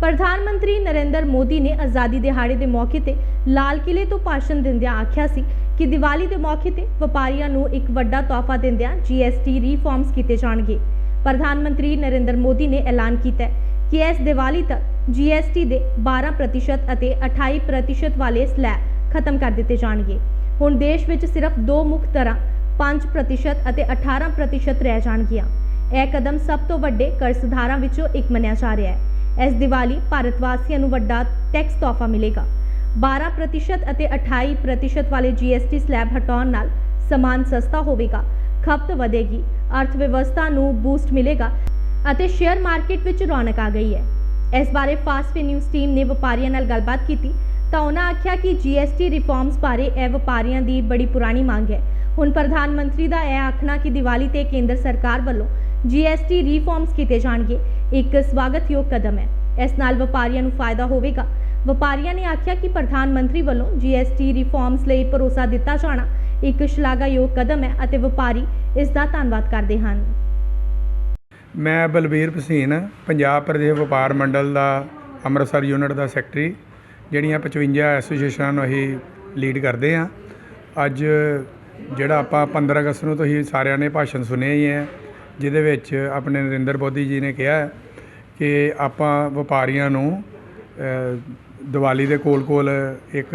ਪ੍ਰਧਾਨ ਮੰਤਰੀ ਨਰਿੰਦਰ ਮੋਦੀ ਨੇ ਆਜ਼ਾਦੀ ਦਿਹਾੜੇ ਦੇ ਮੌਕੇ ਤੇ ਲਾਲ ਕਿਲੇ ਤੋਂ ਭਾਸ਼ਣ ਦਿੰਦਿਆਂ ਆਖਿਆ ਸੀ ਕਿ ਦੀਵਾਲੀ ਦੇ ਮੌਕੇ ਤੇ ਵਪਾਰੀਆਂ ਨੂੰ ਇੱਕ ਵੱਡਾ ਤੋਹਫਾ ਦਿੰਦਿਆਂ GST ਰਿਫਾਰਮਸ ਕੀਤੇ ਜਾਣਗੇ। ਪ੍ਰਧਾਨ ਮੰਤਰੀ ਨਰਿੰਦਰ ਮੋਦੀ ਨੇ ਐਲਾਨ ਕੀਤਾ ਕਿ ਇਸ ਦੀਵਾਲੀ ਤੱਕ GST ਦੇ 12% ਅਤੇ 28% ਵਾਲੇ ਸਲੈਬ ਖਤਮ ਕਰ ਦਿੱਤੇ ਜਾਣਗੇ। ਹੁਣ ਦੇਸ਼ ਵਿੱਚ ਸਿਰਫ ਦੋ ਮੁੱਖ ਤਰ੍ਹਾਂ 5% ਅਤੇ 18% ਰਹਿ ਜਾਣਗੀਆਂ। ਇਹ ਕਦਮ ਸਭ ਤੋਂ ਵੱਡੇ ਕਰ ਸੁਧਾਰਾਂ ਵਿੱਚੋਂ ਇੱਕ ਮੰਨਿਆ ਜਾ ਰਿਹਾ ਹੈ। ਇਸ ਦੀਵਾਲੀ ਭਾਰਤ ਵਾਸੀਆਂ ਨੂੰ ਵੱਡਾ ਟੈਕਸ ਤੋਹਫਾ ਮਿਲੇਗਾ। 12% ਅਤੇ 28% ਵਾਲੇ GST ਸਲੈਬ ਹਟਾਉਣ ਨਾਲ ਸਮਾਨ ਸਸਤਾ ਹੋਵੇਗਾ, ਖਪਤ ਵਧੇਗੀ ਅਰਥ ਵਿਵਸਥਾ ਨੂੰ ਬੂਸਟ ਮਿਲੇਗਾ ਅਤੇ ਸ਼ੇਅਰ ਮਾਰਕੀਟ ਵਿੱਚ ਰੌਣਕ ਆ ਗਈ ਹੈ। ਇਸ ਬਾਰੇ ਫਾਸਟ ਨਿਊਜ਼ ਟੀਮ ਨੇ ਵਪਾਰੀਆਂ ਨਾਲ ਗੱਲਬਾਤ ਕੀਤੀ ਤਾਂ ਉਹਨਾਂ ਆਖਿਆ ਕਿ GST ਰਿਫਾਰਮਸ ਬਾਰੇ ਇਹ ਵਪਾਰੀਆਂ ਦੀ ਬੜੀ ਪੁਰਾਣੀ ਮੰਗ ਹੈ। ਹੁਣ ਪ੍ਰਧਾਨ ਮੰਤਰੀ ਦਾ ਇਹ ਆਖਣਾ ਕਿ ਦੀਵਾਲੀ ਤੇ ਕੇਂਦਰ ਸਰਕਾਰ ਵੱਲੋਂ GST ਰਿਫਾਰਮਸ ਕੀਤੇ ਜਾਣਗੇ। ਇੱਕ ਸਵਾਗਤਯੋਗ ਕਦਮ ਹੈ। ਇਸ ਨਾਲ ਵਪਾਰੀਆਂ ਨੂੰ ਫਾਇਦਾ ਹੋਵੇਗਾ। ਵਪਾਰੀਆਂ ਨੇ ਆਖਿਆ ਕਿ ਪ੍ਰਧਾਨ ਮੰਤਰੀ ਵੱਲੋਂ GST ਰਿਫਾਰਮਸ ਲਈ ਭਰੋਸਾ ਦਿੱਤਾ ਜਾਣਾ ਇੱਕ ਸ਼ਲਾਘਾਯੋਗ ਕਦਮ ਹੈ ਅਤੇ ਵਪਾਰੀ ਇਸ ਦਾ ਧੰਨਵਾਦ ਕਰਦੇ ਹਨ। ਮੈਂ ਬਲਬੀਰ ਭਸੀਨ ਪੰਜਾਬ ਪ੍ਰਦੇਸ਼ ਵਪਾਰ ਮੰਡਲ ਦਾ ਅੰਮ੍ਰਿਤਸਰ ਯੂਨਿਟ ਦਾ ਸੈਕਟਰੀ, ਜਿਹੜੀਆਂ 55 ਐਸੋਸੀਏਸ਼ਨਾਂ ਨੂੰ ਅਸੀਂ ਲੀਡ ਕਰਦੇ ਹਾਂ। ਅੱਜ ਜਿਹੜਾ ਆਪਾਂ 15 ਅਗਸਤ ਨੂੰ ਤੁਸੀਂ ਸਾਰਿਆਂ ਨੇ ਭਾਸ਼ਣ ਸੁਣਿਆ ਹੀ ਹੈ, ਜਿਹਦੇ ਵਿੱਚ ਆਪਣੇ ਨਰਿੰਦਰ ਮੋਦੀ ਜੀ ਨੇ ਕਿਹਾ ਕਿ ਆਪਾਂ ਵਪਾਰੀਆਂ ਨੂੰ ਦੀਵਾਲੀ ਦੇ ਕੋਲ-ਕੋਲ ਇੱਕ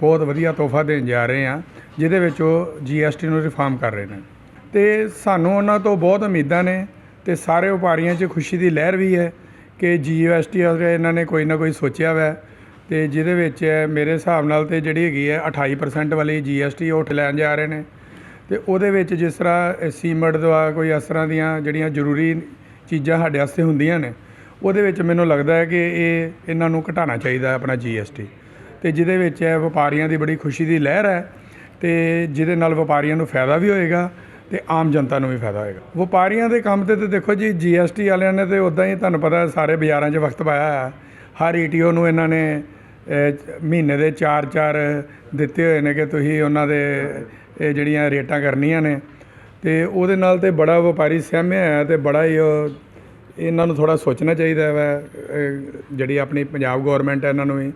ਬਹੁਤ ਵਧੀਆ ਤੋਹਫਾ ਦੇਣ ਜਾ ਰਹੇ ਹਾਂ, ਜਿਹਦੇ ਵਿੱਚ ਉਹ GST ਨੂੰ ਰਿਫਾਰਮ ਕਰ ਰਹੇ ਨੇ। ਤੇ ਸਾਨੂੰ ਉਹਨਾਂ ਤੋਂ ਬਹੁਤ ਉਮੀਦਾਂ ਨੇ ਤੇ ਸਾਰੇ ਵਪਾਰੀਆਂ 'ਚ ਖੁਸ਼ੀ ਦੀ ਲਹਿਰ ਵੀ ਹੈ ਕਿ ਜੀਐਸਟੀ ਇਹਨਾਂ ਨੇ ਕੋਈ ਨਾ ਕੋਈ ਸੋਚਿਆ ਵਾ। ਤੇ ਜਿਹਦੇ ਵਿੱਚ ਮੇਰੇ ਹਿਸਾਬ ਨਾਲ ਤੇ ਜਿਹੜੀ ਹੈਗੀ ਹੈ 28% ਵਾਲੀ ਜੀਐਸਟੀ ਉਹ ਲੈਣ ਜਾ ਰਹੇ ਨੇ। ਤੇ ਉਹਦੇ ਵਿੱਚ ਜਿਸ ਤਰ੍ਹਾਂ ਸੀਮਟ ਦਵਾ ਕੋਈ ਇਸ ਤਰ੍ਹਾਂ ਦੀਆਂ ਜਿਹੜੀਆਂ ਜ਼ਰੂਰੀ ਚੀਜ਼ਾਂ ਸਾਡੇ ਵਾਸਤੇ ਹੁੰਦੀਆਂ ਨੇ ਉਹਦੇ ਵਿੱਚ ਮੈਨੂੰ ਲੱਗਦਾ ਹੈ ਕਿ ਇਹ ਇਹਨਾਂ ਨੂੰ ਘਟਾਉਣਾ ਚਾਹੀਦਾ ਹੈ ਆਪਣਾ ਜੀਐਸਟੀ ਤੇ ਜਿਹਦੇ ਵਿੱਚ ਇਹ ਵਪਾਰੀਆਂ ਦੀ ਬੜੀ ਖੁਸ਼ੀ ਦੀ ਲਹਿਰ ਹੈ ਤੇ ਜਿਹਦੇ ਨਾਲ ਵਪਾਰੀਆਂ ਨੂੰ ਫਾਇਦਾ ਵੀ ਹੋਏਗਾ ਤੇ ਆਮ ਜਨਤਾ ਨੂੰ ਵੀ ਫਾਇਦਾ ਹੋਏਗਾ। ਵਪਾਰੀਆਂ ਦੇ ਕੰਮ ਤੇ ਤੇ ਦੇਖੋ ਜੀ ਜੀਐਸਟੀ ਵਾਲਿਆਂ ਨੇ ਤੇ ਉਦਾਂ ਹੀ ਤੁਹਾਨੂੰ ਪਤਾ ਸਾਰੇ ਬਾਜ਼ਾਰਾਂ 'ਚ ਵਕਤ ਪਾਇਆ ਹੈ ਹਰ ਈਟੀਓ ਨੂੰ ਇਹਨਾਂ ਨੇ ਮਹੀਨੇ ਦੇ 4-4 ਦਿੱਤੇ ਹੋਏ ਨੇ ਕਿ ਤੁਸੀਂ ਉਹਨਾਂ ਦੇ, ਇਹ ਜਿਹੜੀਆਂ ਰੇਟਾਂ ਕਰਨੀਆਂ ਨੇ। ਤੇ ਉਹਦੇ ਨਾਲ ਤੇ ਬੜਾ ਵਪਾਰੀ ਸਹਿਮਿਆ ਹੈ ਤੇ ਬੜਾ ਹੀ ਉਹ ਇਹਨਾਂ ਨੂੰ ਥੋੜਾ ਸੋਚਣਾ ਚਾਹੀਦਾ ਹੈ ਜਿਹੜੀ ਆਪਣੀ ਪੰਜਾਬ ਗਵਰਨਮੈਂਟ ਹੈ ਇਹਨਾਂ ਨੂੰ ਵੀ,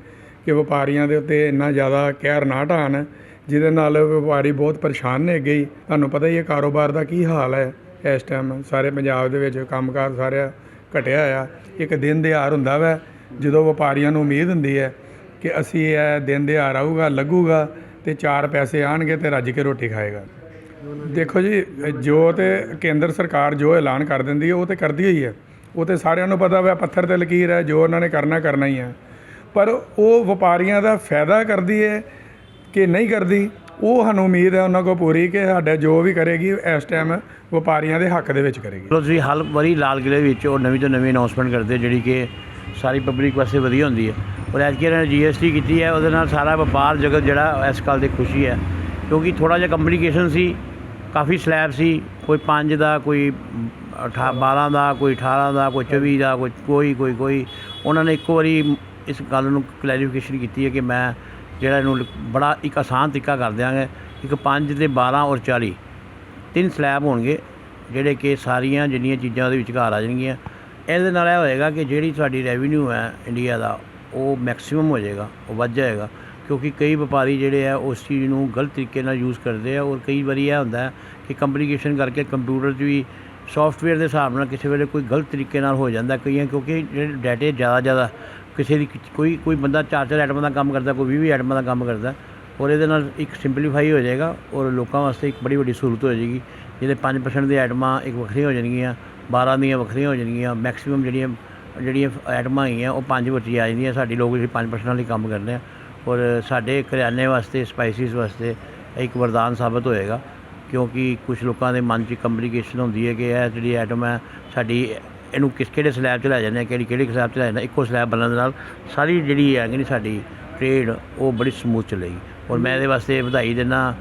ਕਿ ਵਪਾਰੀਆਂ ਦੇ ਉੱਤੇ ਇੰਨਾ ਜ਼ਿਆਦਾ ਕਹਿਰ ਨਾ ਢਾਣ, ਜਿਹਦੇ ਨਾਲ ਵਪਾਰੀ ਬਹੁਤ ਪਰੇਸ਼ਾਨ ਨੇ ਅੱਗੇ ਹੀ। ਤੁਹਾਨੂੰ ਪਤਾ ਹੀ ਹੈ ਕਾਰੋਬਾਰ ਦਾ ਕੀ ਹਾਲ ਹੈ ਇਸ ਟਾਈਮ ਸਾਰੇ ਪੰਜਾਬ ਦੇ ਵਿੱਚ ਕੰਮਕਾਰ ਸਾਰਿਆ ਘਟਿਆ ਆ। ਇੱਕ ਦਿਨ ਦਿਹਾੜ ਹੁੰਦਾ ਵੈ, ਜਦੋਂ ਵਪਾਰੀਆਂ ਨੂੰ ਉਮੀਦ ਹੁੰਦੀ ਹੈ ਕਿ ਅਸੀਂ ਇਹ ਦਿਨ ਦਿਹਾੜ ਆਊਗਾ, ਲੱਗੂਗਾ, ਤੇ ਚਾਰ ਪੈਸੇ ਆਣਗੇ ਤੇ ਰੱਜ ਕੇ ਰੋਟੀ ਖਾਏਗਾ। ਦੇਖੋ ਜੀ, ਜੋ ਤੇ ਕੇਂਦਰ ਸਰਕਾਰ ਜੋ ਐਲਾਨ ਕਰ ਦਿੰਦੀ ਹੈ, ਉਹ ਤੇ ਕਰਦੀ ਹੋਈ ਹੈ। ਉਹ ਤੇ ਸਾਰਿਆਂ ਨੂੰ ਪਤਾ ਵਾ ਪੱਥਰ ਤੇ ਲਕੀਰ ਹੈ, ਜੋ ਉਹਨਾਂ ਨੇ ਕਰਨਾ ਕਰਨਾ ਹੀ ਹੈ। ਪਰ ਉਹ ਵਪਾਰੀਆਂ ਦਾ ਫਾਇਦਾ ਕਰਦੀ ਹੈ ਕਿ ਨਹੀਂ ਕਰਦੀ, ਉਹ ਸਾਨੂੰ ਉਮੀਦ ਹੈ ਉਹਨਾਂ ਕੋਲ ਪੂਰੀ ਕਿ ਸਾਡਾ ਜੋ ਵੀ ਕਰੇਗੀ, ਇਸ ਟਾਈਮ ਵਪਾਰੀਆਂ ਦੇ ਹੱਕ ਦੇ ਵਿੱਚ ਕਰੇਗੀ। ਚਲੋ ਤੁਸੀਂ ਹਰ ਵਾਰੀ ਲਾਲ ਕਿਲੇ ਵਿੱਚ ਉਹ ਨਵੀਂ ਤੋਂ ਨਵੀਂ ਅਨਾਉਂਸਮੈਂਟ ਕਰਦੇ ਜਿਹੜੀ ਕਿ ਸਾਰੀ ਪਬਲਿਕ ਵਾਸਤੇ ਵਧੀਆ ਹੁੰਦੀ ਹੈ। ਔਰ ਐਤਕੀ ਇਹਨਾਂ ਨੇ ਜੀਐਸਟੀ ਕੀਤੀ ਹੈ, ਉਹਦੇ ਨਾਲ ਸਾਰਾ ਵਪਾਰ ਜਗਤ ਜਿਹੜਾ ਇਸ ਗੱਲ ਦੀ ਖੁਸ਼ੀ ਹੈ। ਕਿਉਂਕਿ ਥੋੜਾ ਜਿਹਾ ਕੰਪਲਿਕੇਸ਼ਨ ਸੀ, ਕਾਫੀ ਸਲੈਬ ਸੀ, ਕੋਈ 5 ਦਾ, ਕੋਈ 12 ਦਾ, ਕੋਈ 18 ਦਾ, ਕੋਈ 24 ਦਾ, ਕੋਈ ਕੋਈ ਕੋਈ ਕੋਈ। ਉਹਨਾਂ ਨੇ ਇੱਕੋ ਵਾਰੀ ਇਸ ਗੱਲ ਨੂੰ ਕਲੈਰੀਫਿਕੇਸ਼ਨ ਕੀਤੀ ਹੈ ਕਿ ਮੈਂ ਜਿਹੜਾ ਇਹਨੂੰ ਬੜਾ ਇੱਕ ਆਸਾਨ ਤਰੀਕਾ ਕਰ ਦਿਆਂਗੇ। ਇੱਕ 5 ਤੇ 12 ਔਰ 40 ਤਿੰਨ ਸਲੈਬ ਹੋਣਗੇ, ਜਿਹੜੇ ਕਿ ਸਾਰੀਆਂ ਜਿੰਨੀਆਂ ਚੀਜ਼ਾਂ ਉਹਦੇ ਵਿਚਕਾਰ ਆ ਜਾਣਗੀਆਂ। ਇਹਦੇ ਨਾਲ ਇਹ ਹੋਏਗਾ ਕਿ ਜਿਹੜੀ ਸਾਡੀ ਰੈਵਨਿਊ ਹੈ ਇੰਡੀਆ ਦਾ, ਉਹ ਮੈਕਸਿਮਮ ਹੋ ਜਾਏਗਾ, ਉਹ ਵੱਧ ਜਾਏਗਾ। ਕਿਉਂਕਿ ਕਈ ਵਪਾਰੀ ਜਿਹੜੇ ਆ, ਉਸ ਚੀਜ਼ ਨੂੰ ਗਲਤ ਤਰੀਕੇ ਨਾਲ ਯੂਜ਼ ਕਰਦੇ ਆ ਔਰ ਕਈ ਵਾਰੀ ਇਹ ਹੁੰਦਾ ਕਿ ਕੰਪਲਿਕੇਸ਼ਨ ਕਰਕੇ ਕੰਪਿਊਟਰ 'ਚ ਵੀ ਸੌਫਟਵੇਅਰ ਦੇ ਹਿਸਾਬ ਨਾਲ ਕਿਸੇ ਵੇਲੇ ਕੋਈ ਗਲਤ ਤਰੀਕੇ ਨਾਲ ਹੋ ਜਾਂਦਾ ਕਈਆਂ, ਕਿਉਂਕਿ ਜਿਹੜੇ ਡਾਟੇ ਜ਼ਿਆਦਾ ਜ਼ਿਆਦਾ ਕਿਸੇ ਦੀ ਕੋਈ ਕੋਈ ਬੰਦਾ ਚਾਰ ਚਾਰ ਆਈਟਮਾਂ ਦਾ ਕੰਮ ਕਰਦਾ, ਕੋਈ 20 20 ਆਈਟਮਾਂ ਦਾ ਕੰਮ ਕਰਦਾ, ਔਰ ਇਹਦੇ ਨਾਲ ਇੱਕ ਸਿੰਪਲੀਫਾਈ ਹੋ ਜਾਏਗਾ ਔਰ ਲੋਕਾਂ ਵਾਸਤੇ ਇੱਕ ਬੜੀ ਵੱਡੀ ਸਹੂਲਤ ਹੋ ਜਾਏਗੀ, ਜਿਹਦੇ 5% ਦੇ ਆਈਟਮਾਂ ਇੱਕ ਵੱਖਰੀਆਂ ਹੋ ਜਾਣਗੀਆਂ 12 ਦੀਆਂ ਵੱਖਰੀਆਂ ਹੋ ਜਾਣਗੀਆਂ ਮੈਕਸਿਮਮ ਜਿਹੜੀਆਂ ਜਿਹੜੀਆਂ ਆਈਟਮਾਂ ਹੈਗੀਆਂ ਉਹ ਪੰਜ ਵਿੱਚ ਆ ਜਾਂਦੀਆਂ, ਸਾਡੀ ਲੋਕ ਜਿਹੜੀ 5% ਵਾਲੀ ਕੰਮ ਕਰਦੇ ਆ, ਔਰ ਸਾਡੇ ਕਰਿਆਨੇ ਵਾਸਤੇ ਸਪਾਈਸਿਸ ਵਾਸਤੇ ਇੱਕ ਵਰਦਾਨ ਸਾਬਤ ਹੋਏਗਾ। ਕਿਉਂਕਿ ਕੁਝ ਲੋਕਾਂ ਦੇ ਮਨ 'ਚ ਕੰਪਲਿਕੇਸ਼ਨ ਹੁੰਦੀ ਹੈ ਕਿ ਇਹ ਜਿਹੜੀ ਐਟਮ ਹੈ ਸਾਡੀ ਇਹਨੂੰ ਕਿਸ ਕਿਹੜੇ ਸਲੈਬ 'ਚ ਲੈ ਜਾਂਦੇ ਆ ਕਿਹੜੀ ਕਿਹੜੀ ਸਲੈਬ 'ਚ ਲੈ ਜਾਂਦੇ ਇੱਕੋ ਸਲੈਬ ਬਣਨ ਦੇ ਨਾਲ ਸਾਰੀ ਜਿਹੜੀ ਹੈ ਕਿ ਸਾਡੀ ਟ੍ਰੇਡ ਉਹ ਬੜੀ ਸਮੂਥ ਚੱਲੇਗੀ। ਔਰ ਮੈਂ ਇਹਦੇ ਵਾਸਤੇ ਵਧਾਈ ਦਿੰਦਾ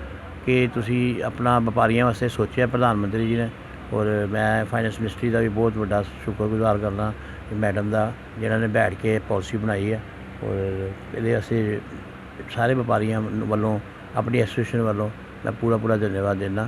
ਕਿ ਤੁਸੀਂ ਆਪਣਾ ਵਪਾਰੀਆਂ ਵਾਸਤੇ ਸੋਚਿਆ ਪ੍ਰਧਾਨ ਮੰਤਰੀ ਜੀ ਨੇ। ਔਰ ਮੈਂ ਫਾਈਨੈਂਸ ਮਿਨਿਸਟਰੀ ਦਾ ਵੀ ਬਹੁਤ ਵੱਡਾ ਸ਼ੁਕਰਗੁਜ਼ਾਰ ਕਰਦਾ ਕਿ ਮੈਡਮ ਦਾ ਜਿਹਨਾਂ ਨੇ ਬੈਠ ਕੇ ਪਾਲਿਸੀ ਬਣਾਈ ਹੈ। ਔਰ ਇਹਦੇ ਵਾਸਤੇ ਸਾਰੇ ਵਪਾਰੀਆਂ ਵੱਲੋਂ ਆਪਣੀ ਐਸੋਸੀਏਸ਼ਨ ਵੱਲੋਂ ਮੈਂ ਪੂਰਾ ਪੂਰਾ ਧੰਨਵਾਦ ਦਿੰਦਾ